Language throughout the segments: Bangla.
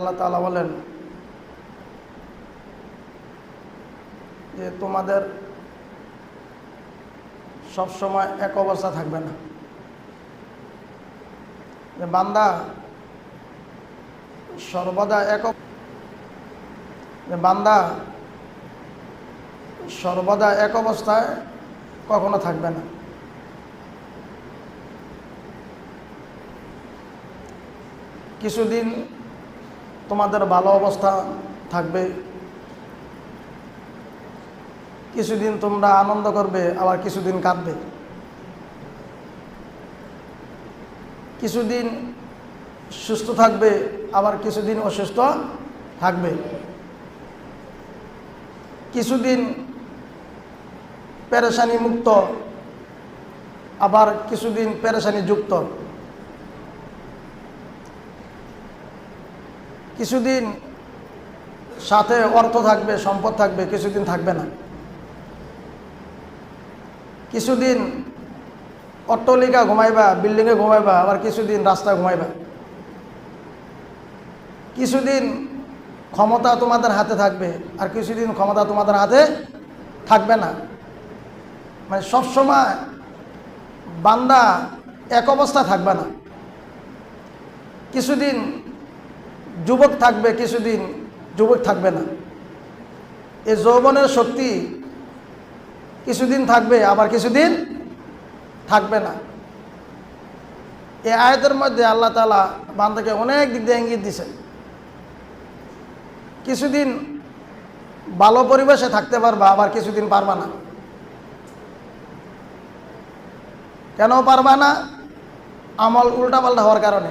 আল্লাহ তাআলা বলেন যে তোমাদের সব সময় এক অবস্থা থাকবে না। যে বান্দা সর্বদা এক যে বান্দা সর্বদা এক অবস্থায় কখনো থাকবে না। কিছুদিন তোমাদের ভালো অবস্থা থাকবে। কিছুদিন তোমরা আনন্দ করবে, আবার কিছুদিন কাঁদবে। কিছুদিন সুস্থ থাকবে, আবার কিছুদিন অসুস্থ থাকবে। কিছুদিন পেরেশানি মুক্ত আবার কিছুদিন পেরেশানি যুক্ত কিছুদিন সাথে অর্থ থাকবে, সম্পদ থাকবে, কিছুদিন থাকবে না। কিছুদিন অট্টলিকা ঘুমাইবা, বিল্ডিংয়ে ঘুমাইবা, আবার কিছুদিন রাস্তা ঘুমাইবা। কিছুদিন ক্ষমতা তোমাদের হাতে থাকবে, আর কিছুদিন ক্ষমতা তোমাদের হাতে থাকবে না। মানে সবসময় বান্দা এক অবস্থা থাকবে না। কিছুদিন যুবক থাকবে কিছুদিন, যুবক থাকবে না। এই যৌবনের শক্তি কিছুদিন থাকবে, আবার কিছুদিন থাকবে না। এই আয়তের মধ্যে আল্লাহ তালা বান্দাকে অনেক দিক দিয়ে ইঙ্গিত দিছে কিছুদিন ভালো পরিবেশে থাকতে পারবা, আবার কিছুদিন পারবা না। কেন পারবা না? আমল উল্টাপাল্টা হওয়ার কারণে।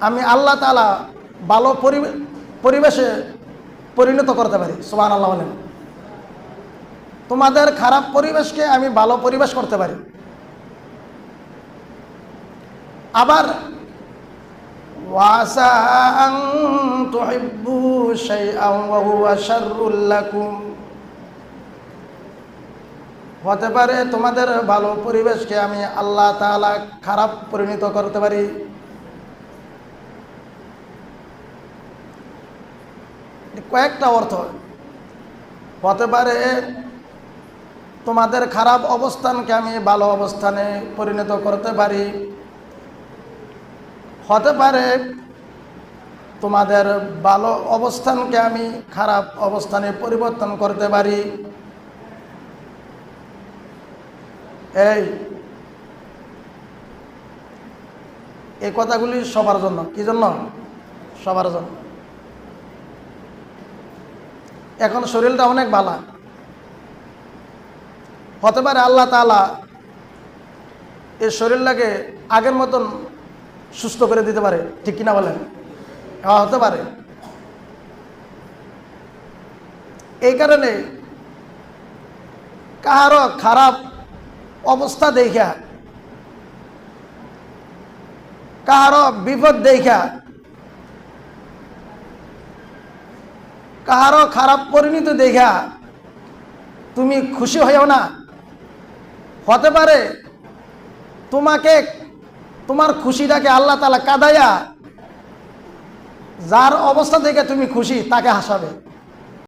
আমি আল্লাহ তালা ভালো পরিবে- পরিবেশে পরিণত করতে পারি সোমান আল্লাহ বলেন। তোমাদের খারাপ পরিবেশকে আমি ভালো পরিবেশ করতে পারি। আবার হতে পারে তোমাদের ভালো পরিবেশকে আমি আল্লাহ তাআলা খারাপ পরিণত করতে পারি। কয়েকটা অর্থ। হতে পারে তোমাদের খারাপ অবস্থানকে আমি ভালো অবস্থানে পরিণত করতে পারি। হতে পারে তোমাদের ভালো অবস্থানকে আমি খারাপ অবস্থানে পরিবর্তন করতে পারি। এই এই কথাগুলি সবার জন্য, কি জন্য? সবার জন্য। এখন শরীরটা অনেক ভালো হতে পারে আল্লাহ তালা এই শরীরটাকে আগের মতন সুস্থ করে দিতে পারে, ঠিক কিনা বলেন? হতে পারে। এই কারণে কাহারও খারাপ অবস্থা দেখা কাহারও বিপদ দেখা কাহারও খারাপ পরিণতি দেখা তুমি খুশি হইও না। হতে পারে তোমাকে, তোমার খুশিটাকে আল্লাহ তালা কাদাইয়া, যার অবস্থা দেখে তুমি খুশি, তাকে হাসাবে।